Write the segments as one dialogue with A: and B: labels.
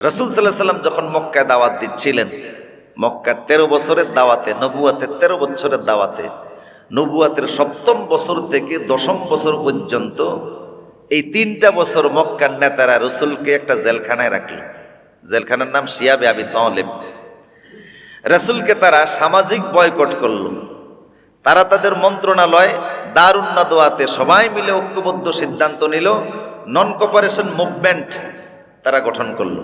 A: রসুল সাল্লাহ সাল্লাম যখন মক্কায় দাওয়াত দিচ্ছিলেন মক্কা তেরো বছরের দাওয়াতে, নবুয়াতে তেরো বছরের দাওয়াতে, নবুয়াতের সপ্তম বছর থেকে দশম বছর পর্যন্ত এই তিনটা বছর মক্কার নেতারা রসুলকে একটা জেলখানায় রাখল। জেলখানার নাম শিয়াবে আবি তলেব। রসুলকে তারা সামাজিক বয়কট করল। তারা তাদের মন্ত্রণালয় দারুন্না দোয়াতে সবাই মিলে ঐক্যবদ্ধ সিদ্ধান্ত নিল নন কপারেশন মুভমেন্ট তারা গঠন করল।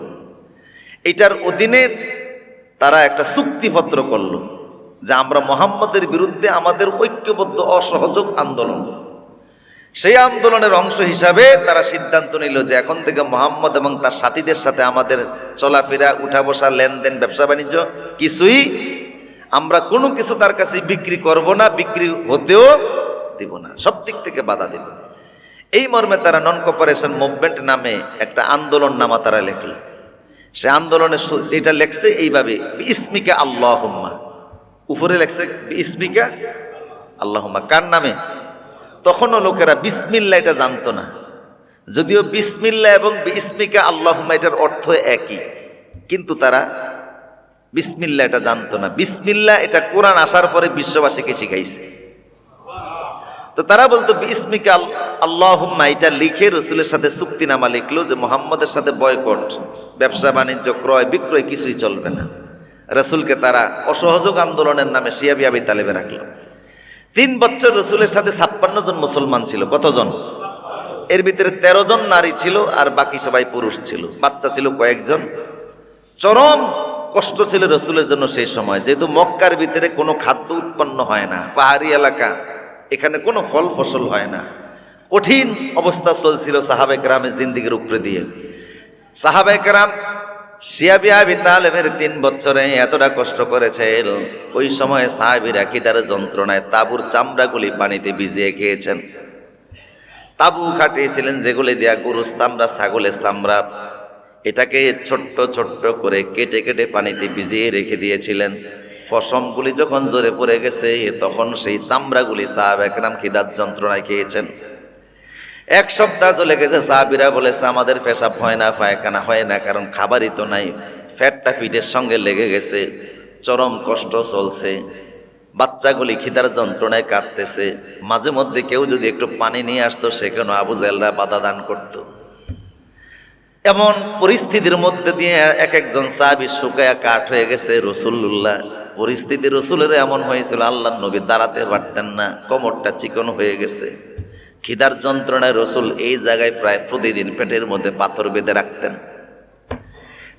A: এটার অধীনে তারা একটা চুক্তিপত্র করল যে আমরা মোহাম্মদের বিরুদ্ধে আমাদের ঐক্যবদ্ধ অসহযোগ আন্দোলন। সেই আন্দোলনের অংশ হিসাবে তারা সিদ্ধান্ত নিল যে এখন থেকে মোহাম্মদ এবং তার সাথীদের সাথে আমাদের চলাফেরা উঠা বসা লেনদেন, ব্যবসা বাণিজ্য কিছুই আমরা কোনো কিছু তার কাছে বিক্রি করব না, বিক্রি হতেও দিব না, সব দিক থেকে বাধা দেব এই মর্মে তারা নন কপারেশন মুভমেন্ট নামে একটা আন্দোলন নামা তারা লেখল। সে আন্দোলনে এটা লেখছে এইভাবে ইসমিকা আল্লাহম্মা। উপরে লেখছে ইসমিকা আল্লাহম্মা। কার নামে? তখনও লোকেরা বিসমিল্লা এটা জানতো না। যদিও বিসমিল্লা এবং ইসমিকা আল্লাহম্মা এটার অর্থ একই, কিন্তু তারা বিসমিল্লা এটা জানতো না। বিসমিল্লা এটা কোরআন আসার পরে বিশ্ববাসীকে শিখাইছে। তো তারা বলতো ইসমিকা আল্লাহুম্মা, এটা লিখে রসুলের সাথে চুক্তিনামা লিখলো যে মোহাম্মদের সাথে বয়কট, ব্যবসা, বাণিজ্য, ক্রয়, বিক্রয় কিছুই চলবে না। রসুলকে তারা অসহযোগ আন্দোলনের নামে শিয়াবি আবি তালেবে রাখল। তিন বছর রসুলের সাথে ছাপ্পান্ন জন মুসলমান ছিল। কতজন? এর ভিতরে তেরো জন নারী ছিল আর বাকি সবাই পুরুষ ছিল। বাচ্চা ছিল কয়েকজন। চরম কষ্ট ছিল রসুলের জন্য সেই সময়। যেহেতু মক্কার ভিতরে কোনো খাদ্য উৎপন্ন হয় না, পাহাড়ি এলাকা, এখানে কোনো ফল ফসল হয় না। কঠিন অবস্থা চলছিল সাহাবে গ্রামের জিন্দিগির উপরে দিয়ে। সাহাবে গ্রাম শিয়াবিয়া তিন বছরে এতটা কষ্ট করেছেন, ওই সময়ে সাহাবিরা খিদার যন্ত্রণায় তাবুর চামড়াগুলি পানিতে ভিজিয়ে খেয়েছেন। তাবু খাটিয়েছিলেন যেগুলি দেয়া গরুর চামড়া, ছাগলের চামড়া, এটাকে ছোট্ট ছোট্ট করে কেটে কেটে পানিতে ভিজিয়ে রেখে দিয়েছিলেন। ফসমগুলি যখন জোরে পড়ে গেছে, তখন সেই চামড়াগুলি সাহাব একরাম খিদার যন্ত্রণায় খেয়েছেন। এক সপ্তাহ চলে গেছে, সাহাবিরা বলেছে, আমাদের পেশাব হয় না, পায়খানা হয় না, কারণ খাবারই তো নাই। ফ্যাটটা ফিটের সঙ্গে লেগে গেছে, চরম কষ্ট চলছে। বাচ্চাগুলি খিদার যন্ত্রণায় কাঁদতেছে। মাঝে মধ্যে কেউ যদি একটু পানি নিয়ে আসতো সেখানে আবু জেলরা বাধা দান করতো। এমন পরিস্থিতির মধ্যে দিয়ে এক একজন সাহাবি শুকায়া কাঠ হয়ে গেছে, রসুল্লাহ। পরিস্থিতি রসুলের এমন হয়েছিল আল্লাহ নবী দাঁড়াতে পারতেন না, কোমরটা চিকন হয়ে গেছে। খিদার যন্ত্রণায় রসুল এই জায়গায় প্রায় প্রতিদিন পেটের মধ্যে পাথর বেঁধে রাখতেন।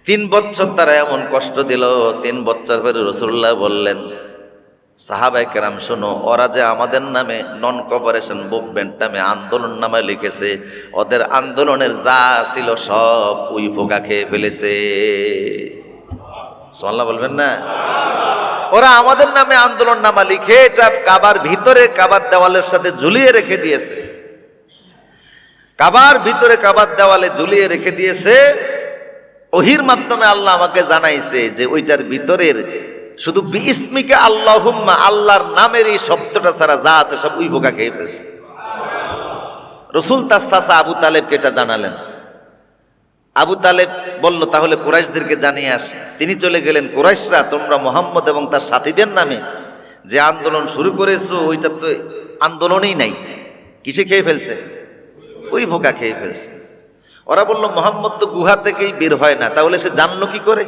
A: তিন বছর তারা এমন কষ্ট দিল, তিন বছর পরে রসুল্লাহ বললেন সাহাবাই কেরাম, শোনো, ওরা যে আমাদের নামে নন কপারেশন মুভমেন্ট নামে আন্দোলন নামে লিখেছে, ওদের আন্দোলনের যা ছিল সব উই ফোকা খেয়ে ফেলেছে। বলবেন না? ওরা আমাদের নামে আন্দোলন নামা লিখে এটা কাবার ভিতরে কাবার দেওয়ালের সাথে ঝুলিয়ে রেখে দিয়েছে। কাবার ভিতরে কাবার দেওয়ালে ঝুলিয়ে রেখে দিয়েছে। ওহির মাধ্যমে আল্লাহ আমাকে জানাইছে যে ওইটার ভিতরের শুধু বিস্মিকা আল্লাহুম্মা, আল্লাহর নামের এই শব্দটা ছাড়া যা আছে সব উই বোকা খেয়ে ফেলছে। রসুল তার চাচা আবু তালেবকে এটা জানালেন। আবু তালেব বলল, তাহলে কুরাইশদেরকে জানিয়ে আস। তিনি চলে গেলেন কুরাইশরা, তোমরা মোহাম্মদ এবং তার সাথীদের নামে। যে আন্দোলন শুরু করেছ, ওইটা তো আন্দোলনই নাই। কিসে খেয়ে ফেলছে? ওই ভোকা খেয়ে ফেলছে। ওরা বলল, মোহাম্মদ তো গুহা থেকেই বের হয় না, তাহলে সে জানলো কি করে?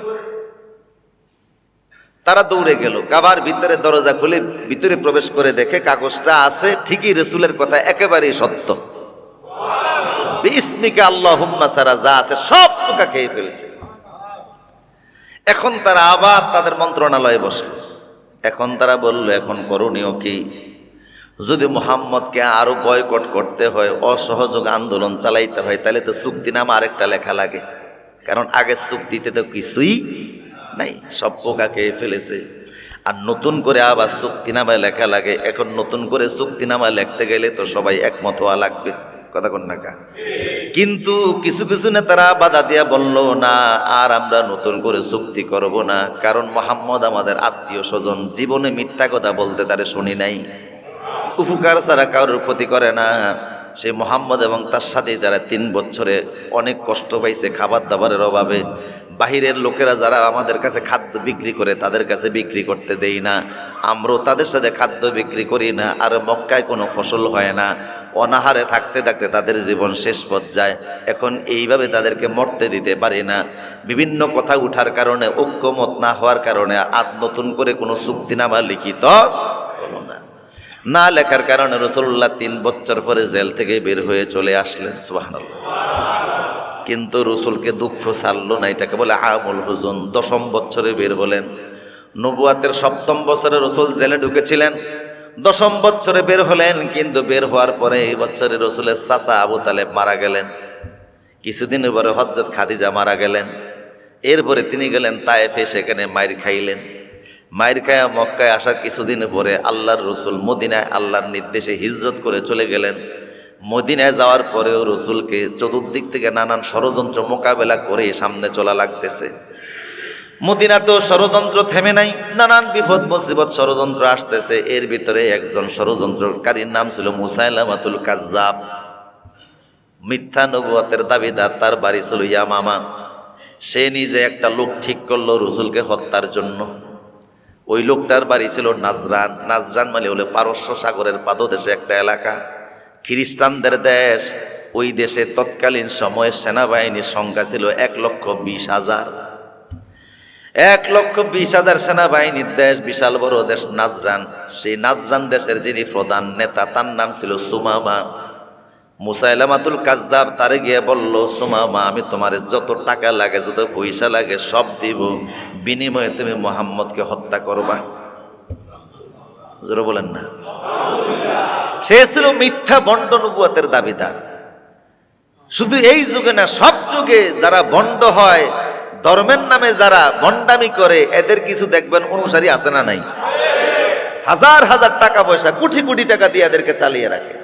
A: তারা দৌড়ে গেল, কাবার ভিতরে দরজা খুলে ভিতরে প্রবেশ করে দেখে কাগজটা আছে ঠিকই রসুলের কথা একেবারেই সত্য। ইসমিকা আল্লাহ সারা, যা আছে সব পোকা খেয়ে ফেলছে। এখন তারা আবার তাদের মন্ত্রণালয়ে বসল। এখন তারা বলল, এখন করণীয় কি? যদি মোহাম্মদকে আরও বয়কট করতে হয়, অসহযোগ আন্দোলন চালাইতে হয়, তাহলে তো চুক্তি চুক্তিনামা আরেকটা লেখা লাগে। কারণ আগের চুক্তিতে তো কিছুই নাই, সব পোকা খেয়ে ফেলেছে। আর নতুন করে আবার চুক্তিনামায় লেখা লাগে। এখন নতুন করে চুক্তিনামা লিখতে গেলে তো সবাই একমত হওয়া লাগবে। কথা কন নাকা কিন্তু কিছু কিছু নেতারা বাধা দিয়া বলল, না, আর আমরা নতুন করে চুক্তি করব না। কারণ মোহাম্মদ আমাদের আত্মীয় স্বজন, জীবনে মিথ্যা কথা বলতে তারে শুনি নাই। উপকার ছাড়া কারোর ক্ষতি করে না। সেই মোহাম্মদ এবং তার সাথে তারা তিন বছরে অনেক কষ্ট পাইছে খাবার দাবারের অভাবে, বাহিরের লোকেরা যারা আমাদের কাছে খাদ্য বিক্রি করে তাদের কাছে বিক্রি করতে দেই না। আমরাও তাদের সাথে খাদ্য বিক্রি করি না, আর মক্কায় কোনো ফসল হয় না। অনাহারে থাকতে থাকতে তাদের জীবন শেষ পর্যায়ে। এখন এইভাবে তাদেরকে মরতে দিতে পারি না। বিভিন্ন কথা উঠার কারণে, ঐক্যমত না হওয়ার কারণে, আর নতুন করে কোনো চুক্তিনামা লিখিত না লেখার কারণে রসুল্লাহ তিন বছর পরে জেল থেকে বের হয়ে চলে আসলেন, সুবহানাল্লাহ। কিন্তু রসুলকে দুঃখ ছাড়লো না, এটাকে বলে আমুল হুজুন, দশম বছরে বের হলেন। নবুয়াতের সপ্তম বছরে রসুল জেলে ঢুকেছিলেন, দশম বছরে বের হলেন, কিন্তু বের হওয়ার পরে এই বছরে রসুলের চাচা আবু তালেব মারা গেলেন। কিছুদিন পরে হজরত খাদিজা মারা গেলেন। এরপরে তিনি গেলেন তায়েফে, সেখানে মায়ের খাইলেন। মায়ের খায়া মক্কায় আসার কিছুদিন পরে আল্লাহর রসুল মদিনায় আল্লাহর নির্দেশে হিজরত করে চলে গেলেন। মদিনায় যাওয়ার পরেও রসুলকে চতুর্দিক থেকে নানান ষড়যন্ত্র মোকাবেলা করে সামনে চলা লাগতেছে। মদিনাতেও ষড়যন্ত্র থেমে নাই, নানান বিপদ মুসিবত ষড়যন্ত্র আসতেছে। এর ভিতরে একজন ষড়যন্ত্রকারীর নাম ছিল মুসাইলামাতুল কাজ্জাব। মিথ্যা নবুয়াতের দাবিদার তার বাড়ি ছিল ইয়ামামা। সে নিজে একটা লোক ঠিক করল রসুলকে হত্যার জন্য। ওই লোকটার বাড়ি ছিল নাজরান। নাজরান মানে হলো পারস্য সাগরের পাদদেশে একটা এলাকা। খ্রিস্টানদের দেশ, ওই দেশে তৎকালীন সময়ে সেনাবাহিনীর সংখ্যা ছিল এক লক্ষ বিশ হাজার। এক লক্ষ বিশ হাজার সেনাবাহিনীর দেশ, বিশাল বড় দেশ নাজরান। সেই নাজরান দেশের যিনি প্রধান নেতা, তার নাম ছিল সুমামা। মুসাইলামাতুল কাজদাব তারে গিয়ে বলল সুমামা আমি তোমার যত টাকা লাগে, যত পয়সা লাগে, সব দিব। বিনিময়ে তুমি মোহাম্মদকে হত্যা করবা। জোরে বলেন না। সে ছিল মিথ্যা বন্ড নবুয়াতের দাবিদার। শুধু এই যুগে না, সব যুগে যারা বন্ড হয়, ধর্মের নামে যারা বন্ডামি করে, এদের কিছু দেখবেন অনুসারী আছে না নাই? হাজার হাজার টাকা পয়সা, কোটি কোটি টাকা দিয়ে এদেরকে চালিয়ে রাখে।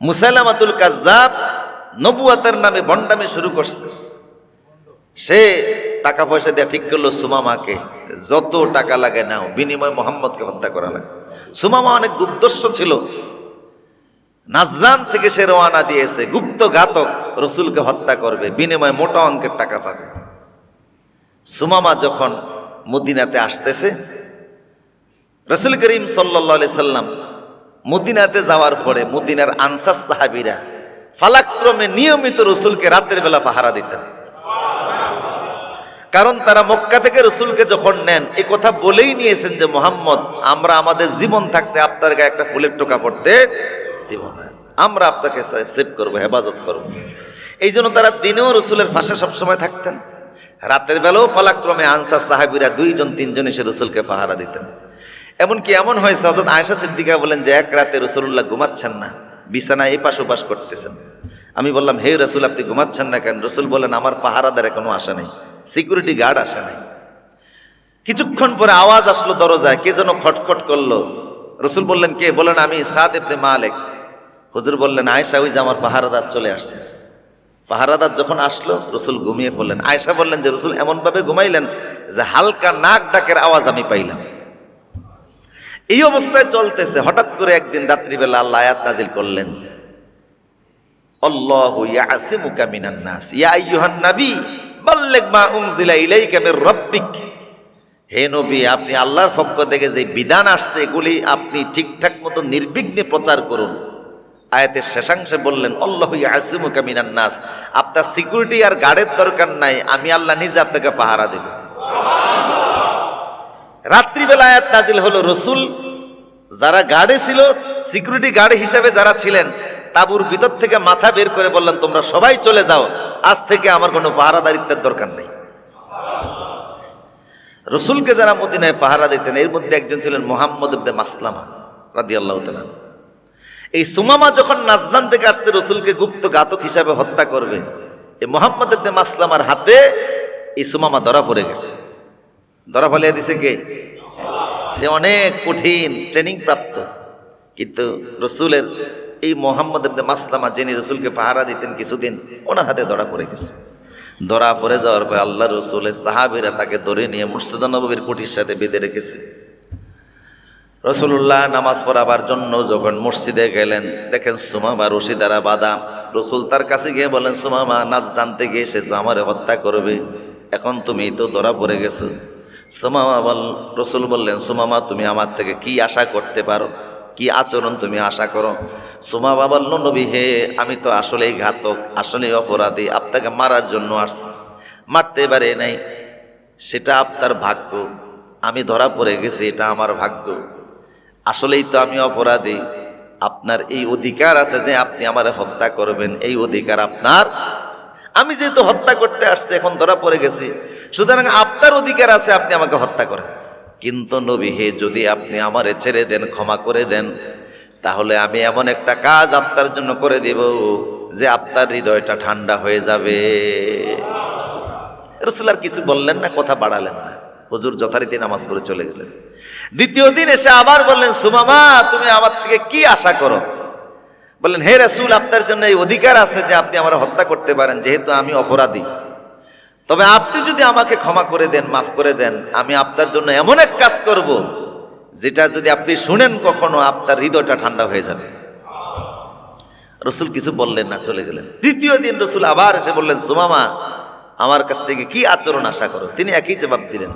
A: মুসাইলামাতুল কাজ্জাব নবুয়াতের নামে বন্ডামি শুরু করছে। সে টাকা পয়সা দিয়ে ঠিক করল সুমামাকে, যত টাকা লাগে নাও, বিনিময় মোহাম্মদকে হত্যা করা লাগে। সুমামা অনেক দুর্দর্শ ছিল। নাজরান থেকে সে রওয়ানা দিয়েছে, গুপ্ত ঘাতক রসুলকে হত্যা করবে, বিনিময়ে মোটা অঙ্কের টাকা পাবে। সুমামা যখন মদিনাতে আসতেছে, রসুল করিম সাল্লি সাল্লাম মদিনাতে যাওয়ার পরে মদিনার আনসার সাহাবিরা ফালাক্রমে নিয়মিত রসুলকে রাতের বেলা পাহারা দিতেন। কারণ তারা মক্কা থেকে রসুলকে যখন নেন, এ কথা বলেই নিয়েছেন যে, মোহাম্মদ, আমরা আমাদের জীবন থাকতে আপনার গায়ে একটা ফুলের টোকা পড়তে দিব না। আমরা আপনাকে সেভ করব, হেফাজত করব। এই জন্য তারা দিনেও রসুলের ফাঁসে সবসময় থাকতেন। রাতের বেলাও পালাক্রমে আনসার সাহাবিরা দুইজন, তিনজন এসে রসুলকে পাহারা দিতেন। এমনকি এমন হয়েছে হজরত আয়সা সিদ্দিকা বলেন যে এক রাতে রসুল্লাহ ঘুমাচ্ছেন না বিছানায় এপাশ ওপাশ করতেছেন। আমি বললাম, হে রসুল, আপনি ঘুমাচ্ছেন না কেন? রসুল বলেন, আমার পাহারাদার এখনও আসে নাই, সিকিউরিটি গার্ড আসে নাই। কিছুক্ষণ পরে আওয়াজ আসলো দরজায়, কে যেন খটখট করল। রসুল বললেন, কে? বলেন, আমি সাদ ইবনে মালিক। হুজুর বললেন আয়সা ওই যে আমার পাহারাদার চলে আসছে। পাহারাদার যখন আসলো, রসুল ঘুমিয়ে পড়লেন। আয়সা বললেন যে, রসুল, এমনভাবে ঘুমাইলেন যে হালকা নাক ডাকের আওয়াজ আমি পাইলাম। এই অবস্থায় চলতেছে। হঠাৎ করে একদিন রাত্রিবেলা আল্লাহ আয়াত নাজিল করলেন। আল্লাহু ইয়াসিমুকা মিনান নাস। ইয়া আইয়ুহান নবী, বাল্লিগ মা উনজিলা ইলাইকা মির রাব্বিক। হে নবী, আপনি আল্লাহর পক্ষ থেকে যে বিধান আসছে, এগুলি আপনি ঠিকঠাক মতো নির্বিঘ্নে প্রচার করুন। আয়াতের শেষাংশে বললেন, আল্লাহ ইয়াসিমুকা মিনান নাস। আপনার সিকিউরিটি আর গার্ডের দরকার নাই, আমি আল্লাহ নিজে আপনাকে পাহারা দেব। রাত্রিবেলা আয়াত নাজিল হলো রসুল। যারা গার্ডে ছিল সিকিউরিটি গার্ড হিসেবে যারা ছিলেন, তাবুর ভিতর থেকে মাথা বের করে বললেন, তোমরা সবাই চলে যাও। আজ থেকে আমার কোনো পাহারাদারিত্বের দরকার নেই। রসুলকে যারা মদিনায় পাহারা দিতেন, এর মধ্যে একজন ছিলেন মোহাম্মদ ইবনে মাসলামা রাদি আল্লাহ এই সুমামা যখন নাজরান থেকে আসতে রসুলকে গুপ্ত ঘাতক হিসাবে হত্যা করবে। এই মোহাম্মদ ইবনে মাসলামার হাতে এই সুমামা ধরা পড়ে গেছে। ধরা ফেলিয়ে দিছে কে? সে অনেক কঠিন ট্রেনিং প্রাপ্ত। কিন্তু রসুলের এই মোহাম্মদ মাসলামা যিনি রসুলকে পাহারা দিতেন কিছুদিন, ওনার হাতে ধরা পড়ে গেছে। ধরা পড়ে যাওয়ার পর আল্লাহ রসুলের সাহাবিরা তাকে ধরে নিয়ে মুর্শিদা নবীর কুটির সাথে বেঁধে রেখেছে। রসুল্লাহ নামাজ পড়াবার জন্য যখন মসজিদে গেলেন, দেখেন সুমামা রশিদারা বাদা রসুল তার কাছে গিয়ে বলেন সুমামা নাচ জানতে গিয়ে এসেছ, আমারে হত্যা করবে। এখন তুমি তো ধরা পড়ে গেছো। সুমামা বল, রসুল বললেন সুমামা তুমি আমার থেকে কি আশা করতে পারো? কি আচরণ তুমি আশা করো? সুমামা বলল, নবী হে, আমি তো আসলেই ঘাতক, আসলেই অপরাধী, আপনাকে মারার জন্য আসছি। মারতে পারে নাই, সেটা আপনার ভাগ্য। আমি ধরা পড়ে গেছি, এটা আমার ভাগ্য। আসলেই তো আমি অপরাধী। আপনার এই অধিকার আছে যে আপনি আমার হত্যা করবেন, এই অধিকার আপনার আমি যেহেতু হত্যা করতে আসছি, এখন ধরা পড়ে গেছি সুতরাং আপনার অধিকার আছে, আপনি আমাকে হত্যা করেন। কিন্তু নবী, হে, যদি আপনি আমারে ছেড়ে দেন, ক্ষমা করে দেন, তাহলে আমি এমন একটা কাজ আপনার জন্য করে দেব যে আপনার হৃদয়টা ঠান্ডা হয়ে যাবে। রসুল আর কিছু বললেন না, কথা বাড়ালেন না। হুজুর যথারীতি নামাজ পড়ে চলে গেলেন। দ্বিতীয় দিন এসে আবার বললেন, সুমামা, তুমি আমার থেকে কি আশা করো? বললেন, হে রসুল, আপনার জন্য এই অধিকার আছে যে আপনি আমার হত্যা করতে পারেন, যেহেতু আমি অপরাধী। তবে আপনি যদি আমাকে ক্ষমা করে দেন, মাফ করে দেন, আমি আপনার জন্য এমন এক কাজ করব যেটা যদি আপনি শুনেন কখনো, আপনার হৃদয়টা ঠান্ডা হয়ে যাবে। রসুল কিছু বললেন না, চলে গেলেন। তৃতীয় দিন রসুল আবার এসে বললেন, সুমামা, আমার কাছ থেকে কি আচরণ আশা করো? তিনি একই জবাব দিলেন।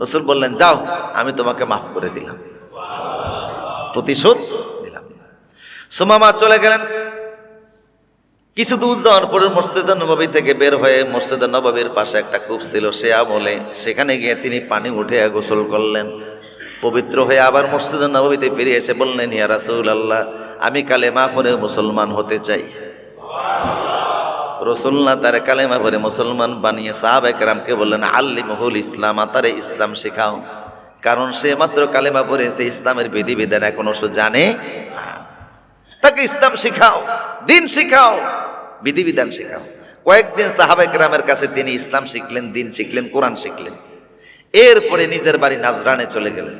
A: রসুল বললেন, যাও, আমি তোমাকে মাফ করে দিলাম। প্রতিশোধ দিলাম। সুমামা চলে গেলেন। কিছু দূর যাওয়ার পরে মসজিদ নবাবী থেকে বের হয়ে মসজিদ নবাবীর পাশে একটা কূপ ছিল, সে আমলে সেখানে গিয়ে তিনি পানি উঠে গোসল করলেন। পবিত্র হয়ে আবার মসজিদ নবাবীতে ফিরে এসে বললেন, ইয়া রাসুল আল্লাহ আমি কালেমা পরে মুসলমান হতে চাই। রসুল্লাহ তার কালেমা পরে মুসলমান বানিয়ে সাহাব একরামকে বললেন আল্লি মহুল ইসলাম তারে ইসলাম শেখাও। কারণ সে মাত্র কালেমা পড়েছে ইসলামের বিধিবিধান এখনও সে জানে তাকে ইসলাম শেখাও, দিন শেখাও। বিধিবিধান শেখাও। কয়েকদিন সাহাবেক রামের কাছে তিনি ইসলাম শিখলেন, দিন শিখলেন, কোরআন শিখলেন। এরপরে নিজের বাড়ি নাজরানে চলে গেলেন।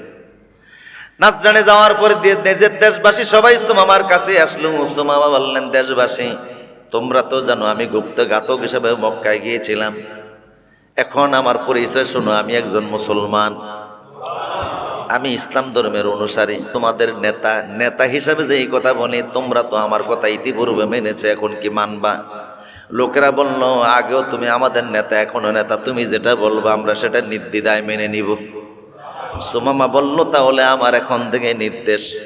A: নাজরানে যাওয়ার পরে নিজের দেশবাসী সবাই সুমামার কাছে আসলো। সুমামা বললেন, দেশবাসী, তোমরা তো জানো, আমি গুপ্ত ঘাতক হিসেবে মক্কায় গিয়েছিলাম। এখন আমার পরিচয় শোনো, আমি একজন মুসলমান। আমি ইসলাম ধর্মের অনুসারী। তোমাদের নেতা নেতা হিসাবে যে এই কথা বলি, তোমরা তো আমার কথা ইতিপূর্বে মেনেছে, এখন কি মানবা? লোকেরা বলল, আগেও তুমি আমাদের নেতা, এখনও নেতা। তুমি যেটা বলব, আমরা সেটা নির্দ্বিধায় মেনে নিব। সুমামা বলল, তাহলে আমার এখন থেকে নির্দেশ।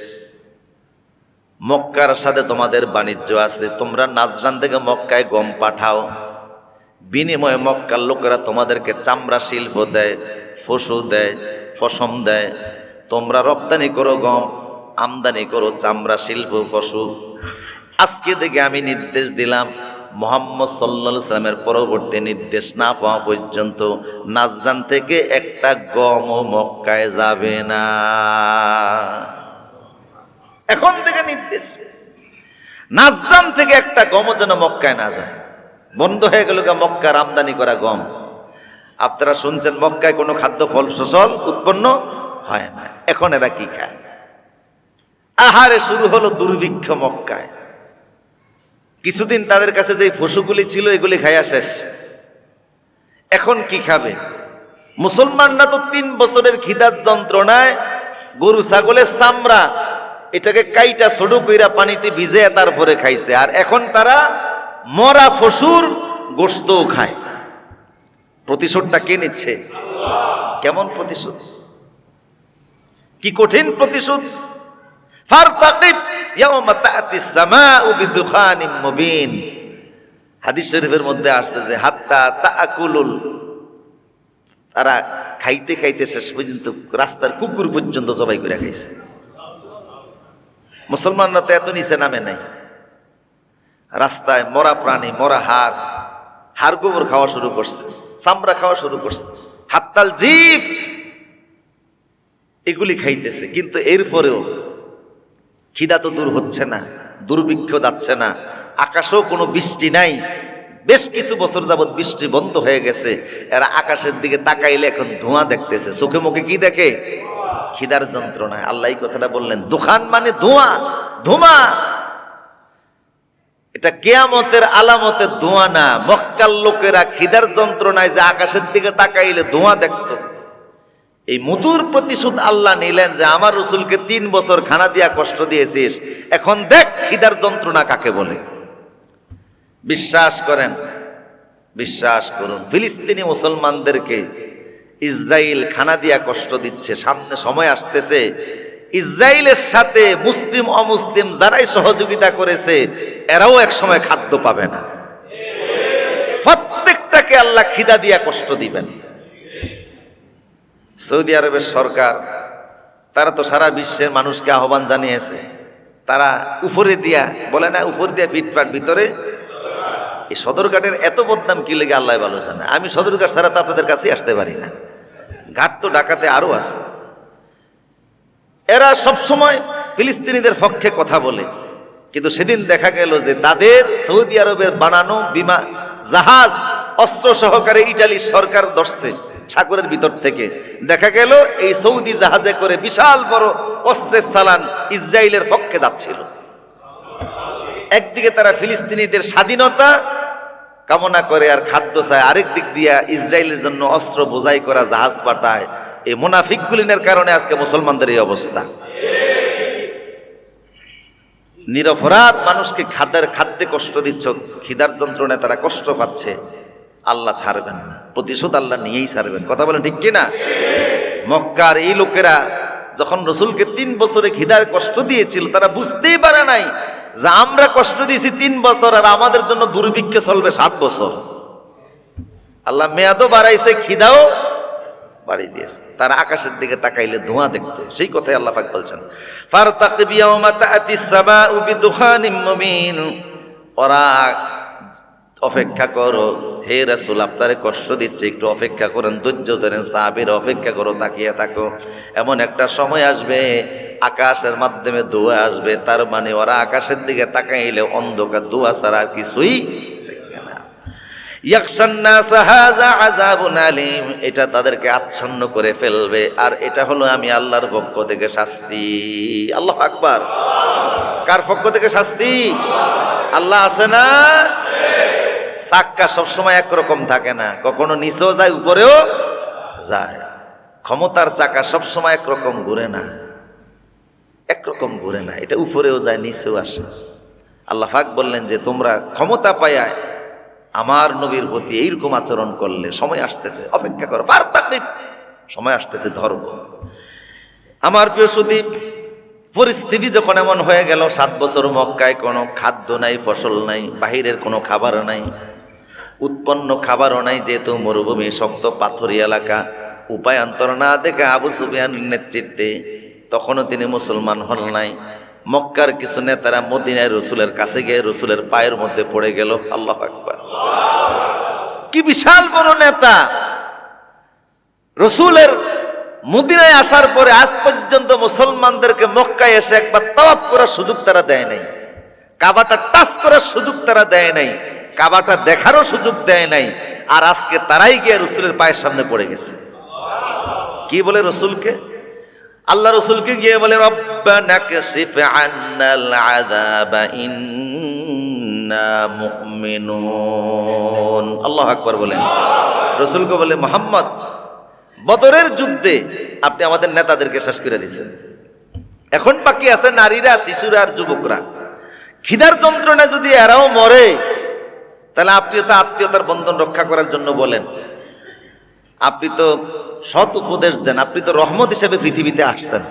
A: মক্কার সাথে তোমাদের বাণিজ্য আছে। তোমরা নাজরান থেকে মক্কায় গম পাঠাও। বিনিময়ে মক্কার লোকেরা তোমাদেরকে চামড়া, শিল্প দেয় ফসু দেয়। ফসম দেয়। তোমরা রপ্তানি করো গম, আমদানি করো চামড়া, শিল্প, পশু। আজকে থেকে আমি নির্দেশ দিলাম, মোহাম্মদ সাল্লা সাল্লামের পরবর্তী নির্দেশ না পাওয়া পর্যন্ত নাজরান থেকে একটা গমও মক্কায় যাবে না। এখন থেকে নির্দেশ, নাজরান থেকে একটা গমও যেন মক্কায় না যায়। বন্ধ হয়ে গেল মক্কার আমদানি করা গম। আপনারা শুনছেন মক্কায় কোনো খাদ্য ফল ফসল উৎপন্ন হয় না। এখন এরা কি খায়? আহারে শুরু হলো দুর্ভিক্ষ মক্কায়। কিছুদিন তাদের কাছে যে পশুগুলি ছিল, এগুলি খাইয়া শেষ। এখন কি খাবে? মুসলমানরা তো তিন বছরের খিদার যন্ত্রণায় গরু, ছাগলের চামড়া, এটাকে কাইটা ছোট কইরা পানিতে ভিজে তারপরে খাইছে। আর এখন তারা মরা পশুর গোস্তও খায়। প্রতিশোধটা কে নিচ্ছে? কেমন প্রতিশোধ? কি কঠিন প্রতিশোধ? হাদিস শরীফের মধ্যে আসছে যে, হাত্তা তাআকুলুল। তারা খাইতে খাইতে শেষ পর্যন্ত রাস্তার কুকুর পর্যন্ত জবাই করে খাইছে। মুসলমানরা তো এত নিচে নামে নাই। রাস্তায় মরা প্রাণী, মরা হাড় হাড় গোবর খাওয়া শুরু করছে। চামড়া খাওয়া শুরু করছে। হাত্তাল জিফ। এগুলি খাইতেছে, কিন্তু এরপরেও খিদা তো দূর হচ্ছে না, দুর্ভিক্ষ যাচ্ছে না, আকাশেও কোনো বৃষ্টি নাই। বেশ কিছু বছর যাবৎ বৃষ্টি বন্ধ হয়ে গেছে, এরা আকাশের দিকে তাকাইলে এখন ধোঁয়া দেখতেছে। চোখে মুখে কি দেখে? খিদার যন্ত্রণায়। আল্লাহ কথাটা বললেন দোকান মানে ধোঁয়া ধোঁয়া এটা কেয়ামতের আলামতের ধোঁয়া না। মক্কার লোকেরা খিদার যন্ত্রণায় যে আকাশের দিকে তাকাইলে ধোঁয়া দেখত। এই মধুর প্রতিশোধ আল্লাহ নিলেন যে আমার রসুলকে তিন বছর খানা দিয়া কষ্ট দিয়েছিস। এখন দেখ খিদার যন্ত্রণা কাকে বলে। বিশ্বাস করেন, বিশ্বাস করুন। ফিলিস্তিনি মুসলমানদেরকে ইসরায়েল খানা দিয়া কষ্ট দিচ্ছে, সামনে সময় আসতেছে। ইসরায়েলের সাথে মুসলিম, অমুসলিম যারাই সহযোগিতা করেছে, এরাও এক সময় খাদ্য পাবে না। প্রত্যেকটাকে আল্লাহ খিদা দিয়া কষ্ট দিবেন। সৌদি আরবের সরকার, তারা তো সারা বিশ্বের মানুষকে আহ্বান জানিয়েছে। তারা উপরে দিয়া, বলে না, উপর দিয়া ফিটফাট ভিতরে। এই সদরঘাটের এত বদনাম কি লেগে আল্লাহ ভালো জানে। আমি সদরঘাট ছাড়া তো আপনাদের কাছে আসতে পারি না। ঘাট তো ডাকাতে আরও আছে। এরা সব সময় ফিলিস্তিনিদের পক্ষে কথা বলে। কিন্তু সেদিন দেখা গেল যে তাদের সৌদি আরবের বানানো বিমা জাহাজ অস্ত্র সহকারে ইটালির সরকার ধরছে সাগরের ভিতর থেকে। দেখা গেল এই সৌদি জাহাজে করে বিশাল বড় অস্ত্রের সালান ইসরায়েলের পক্ষে যাচ্ছিল। একদিকে তারা ফিলিস্তিনিদের স্বাধীনতা কামনা করে আর খাদ্য চায়, আরেক দিক দিয়া ইসরায়েলের জন্য অস্ত্র বোঝাই করা জাহাজ পাঠায়। এই মুনাফিকগুলিনের কারণে আজকে মুসলমানদের এই অবস্থা। নিরপরাধ মানুষকে খাদ্যের খাদ্যে কষ্ট দিচ্ছ, খিদার যন্ত্রণায় তারা কষ্ট পাচ্ছে, আল্লাহ ছাড়বেন না, প্রতিশোধ আল্লাহ নিয়েই ছাড়বেন। কথা বলেন ঠিক কিনা? মক্কার এই লোকেরা যখন রসুলকে তিন বছরে খিদার কষ্ট দিয়েছিল, তারা বুঝতেই পারে নাই যে আমরা কষ্ট দিয়েছি তিন বছর আর আমাদের জন্য দুর্ভিক্ষে চলবে সাত বছর। আল্লাহ মেয়াদও বাড়াইছে, খিদাও বাড়িয়ে দিয়েছে। তারা আকাশের দিকে তাকাইলে ধোঁয়া দেখতো। সেই কথাই আল্লাহ পাক বলছেন ওরা অপেক্ষা করো, হে রাসুল, আপনারে কষ্ট দিচ্ছে, একটু অপেক্ষা করেন, ধৈর্য ধরেন, সাহাবীর অপেক্ষা করো, তাকিয়ে থাকো। এমন একটা সময় আসবে, আকাশের মাধ্যমে ধোঁয়া আসবে, তার মানে ওরা আকাশের দিকে তাকাইলে অন্ধকার ধোঁয়া ছাড়া আর কিছুই এটা তাদেরকে আচ্ছন্ন করে ফেলবে। আর এটা হলো আমি আল্লাহর পক্ষ থেকে শাস্তি। আল্লাহ আকবার। কার পক্ষ থেকে শাস্তি? আল্লাহ আছে না? সাক্কা সবসময় একরকম থাকে না। কখনো নিচেও যায়, উপরেও যায়। ক্ষমতার চাকা সবসময় একরকম ঘুরে না। একরকম ঘুরে না। এটা উপরেও যায়, নিচেও আসে। আল্লাহ ফাক বললেন যে, তোমরা ক্ষমতা পায়ায় আমার নবীর প্রতি এইরকম আচরণ করলে সময় আসতেছে, অপেক্ষা করো তাকলিফ সময় আসতেছে ধর্ম আমার প্রিয় সুদীপ, পরিস্থিতি যখন এমন হয়ে গেল, সাত বছর মক্কায় কোনো খাদ্য নাই, ফসল নাই, বাহিরের কোনো খাবার নাই, উৎপন্ন খাবারও নাই, যেহেতু মরুভূমি শক্ত পাথরি এলাকা উপায়ান্তর না দেখে আবু সুবিয়ানের নেতৃত্বে তখনও তিনি মুসলমান হল নাই। মক্কার কিছু নেতারা মদিনায় রসুলের কাছে গিয়ে রসুলের পায়ের মধ্যে পড়ে গেল। আল্লাহ আকবার। কি বিশাল বড় নেতা। রসুলের মদিনায় আসার পরে আজ পর্যন্ত মুসলমানদেরকে মক্কায় এসে একবার তওয়াফ করার সুযোগ তারা দেয় নাই। কাবাটা টাচ করার সুযোগ তারা দেয় নাই। কাবাটা দেখারও সুযোগ দেয় নাই। আর আজকে তারাই গিয়ে রসুলের পায়ের সামনে পড়ে গেছে। কি বলে রসুলকে? আল্লাহ রসুলকে গিয়ে বলে রব্বানা কাশিফ আন্নাল আযাবা ইন্না মুমিনুন আল্লাহ আকবার বলেন। রসুলকে বলে, মোহাম্মদ, বদরের যুদ্ধে আপনি আমাদের নেতাদেরকে শেষ করে দিয়েছেন। এখন বাকি আছে নারীরা, শিশুরা আর যুবকরা। খিদার যন্ত্রণা যদি এরাও মরে, তাহলে আপনি তো আত্মীয়তার বন্ধন রক্ষা করার জন্য বলেন। আপনি তো সৎ উপদেশ দেন, আপনি তো রহমত হিসেবে পৃথিবীতে আসছেন।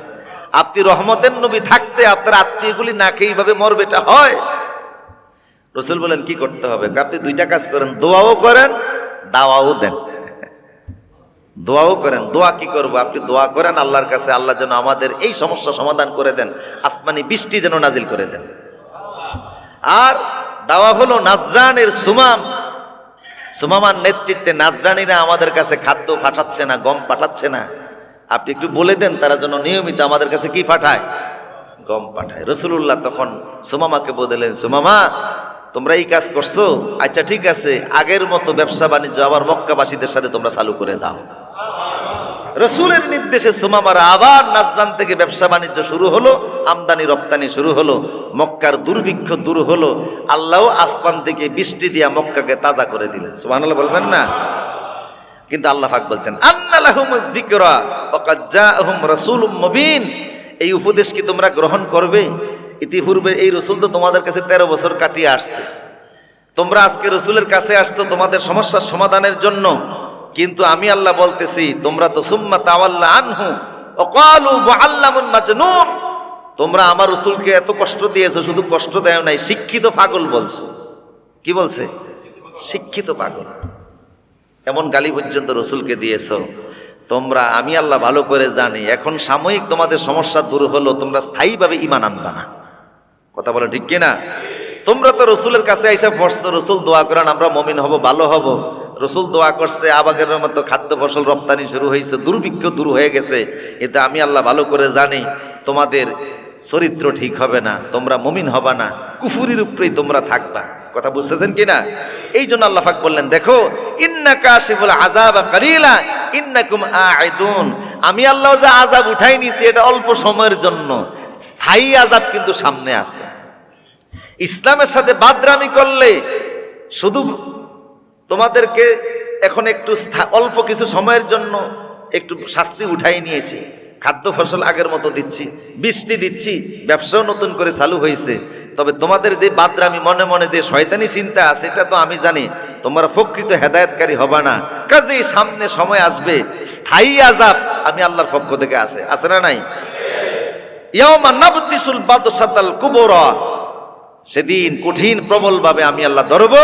A: আপনি রহমতের নবী থাকতে আপনার আত্মীয়গুলি না খেয়ে এইভাবে মরবে, এটা হয়। রসুল বলেন, কি করতে হবে? আপনি দুইটা কাজ করেন, দোয়াও করেন, দাওয়াও দেন। দোয়াও করেন, দোয়া কি করব? আপনি দোয়া করেন, আল্লাহর কাছে আল্লাহ যেন আমাদের এই সমস্যা সমাধান করে দেন, আসমানি বৃষ্টি যেন নাজিল করে দেন। আর দাওয়া হলো নাজরানের সুমাম। সুমামার নেতৃত্বে নাজরানিরা আমাদের কাছে খাদ্য পাঠাচ্ছে না, গম পাঠাচ্ছে না। আপনি একটু বলে দেন, তারা যেন নিয়মিত আমাদের কাছে কি পাঠায়? গম পাঠায়। রসুল্লাহ তখন, সুমামাকে বদলেন সুমামা, তোমরা এই কাজ করছ? আচ্ছা ঠিক আছে, আগের মতো ব্যবসা বাণিজ্য আবার মক্কাবাসীদের সাথে তোমরা চালু করে দাও। রসুলের নির্দেশে সুমামারা আবার নাজরান থেকে ব্যবসা বাণিজ্য শুরু হলো, আমদানি, রপ্তানি শুরু হলো, মক্কার দুর্ভিক্ষ দূর হলো, আল্লাহ আসমান থেকে বৃষ্টি দিয়া মক্কাকে তাজা করে দিলেন। সুবহানাল্লাহ বলবেন না? কিন্তু আল্লাহ পাক বলছেন আন্নালাহুম যিকরা, ওয়াকাদ জাআহুম রাসূলুম মুবিন। এই উপদেশ কি তোমরা গ্রহণ করবে? ইতিপূর্বে এই রসুল তো তোমাদের কাছে তেরো বছর কাটিয়ে আসছে। তোমরা আজকে রসুলের কাছে আসছো তোমাদের সমস্যার সমাধানের জন্য। কিন্তু আমি আল্লাহ বলতেছি, তোমরা তো সুম্মা তাওয়াল্লা আনহু, ওয়াকালু মুআল্লামুন মাজনুন তোমরা আমার রসুলকে এত কষ্ট দিয়েছ, শুধু কষ্ট দেয় নাই, শিক্ষিত পাগল বলছো। কি বলছে? শিক্ষিত পাগল। এমন গালি পর্যন্ত রসুলকে দিয়েছ। তোমরা, আমি আল্লাহ ভালো করে জানি, এখন সাময়িক তোমাদের সমস্যা দূর হলো, তোমরা স্থায়ীভাবে ইমান আনবা না। কথা বলো ঠিক কিনা? তোমরা তো রসুলের কাছে এসে পড়ছো রসুল দোয়া করেন, আমরা মমিন হব, ভালো হব। রসুল দোয়া করছে, আবাগের মতো খাদ্য ফসল রপ্তানি শুরু হয়েছে, দুর্ভিক্ষ দূর হয়ে গেছে, কিন্তু আমি আল্লাহ ভালো করে জানি, তোমাদের চরিত্র ঠিক হবে না, তোমরা মমিন হবা না, কুফুরির উপরেই তোমরা থাকবা। কথা বুঝতেছেন কিনা? এই জন্য আল্লাহ পাক বললেন, দেখো ইন্না কাশিফুল আযাব কালিলা ইন্নাকুম আইদুন আমি আল্লাহ যে আযাব উঠাই নিছি, এটা অল্প সময়ের জন্য। স্থায়ী আজাব কিন্তু সামনে আছে। ইসলামের সাথে বাদরামি করলে শুধু তোমাদেরকে এখন একটু অল্প কিছু সময়ের জন্য একটু শাস্তি উঠাই নিয়েছি। খাদ্য ফসল আগের মতো দিচ্ছি, বৃষ্টি দিচ্ছি, ব্যবসাও নতুন করে চালু হয়েছে তবে তোমাদের যে বাদরামি, মনে মনে যে শয়তানি চিন্তা আছে এটা তো আমি জানি। তোমরা প্রকৃত হেদায়তকারী হবা না। কাজেই সামনে সময় আসবে, স্থায়ী আজাব আমি আল্লাহর পক্ষ থেকে আছে। আছে না নাই? সেদিন কঠিন প্রবলভাবে আমি আল্লাহ ধরব।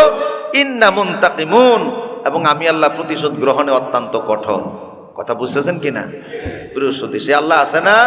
A: ইন্না মুনতাকিমুন। এবং আমি আল্লাহ প্রতিশোধ গ্রহণে অত্যন্ত কঠোর। কথা বুঝতেছেন কিনা? প্রিয় সে আল্লাহ আছে না?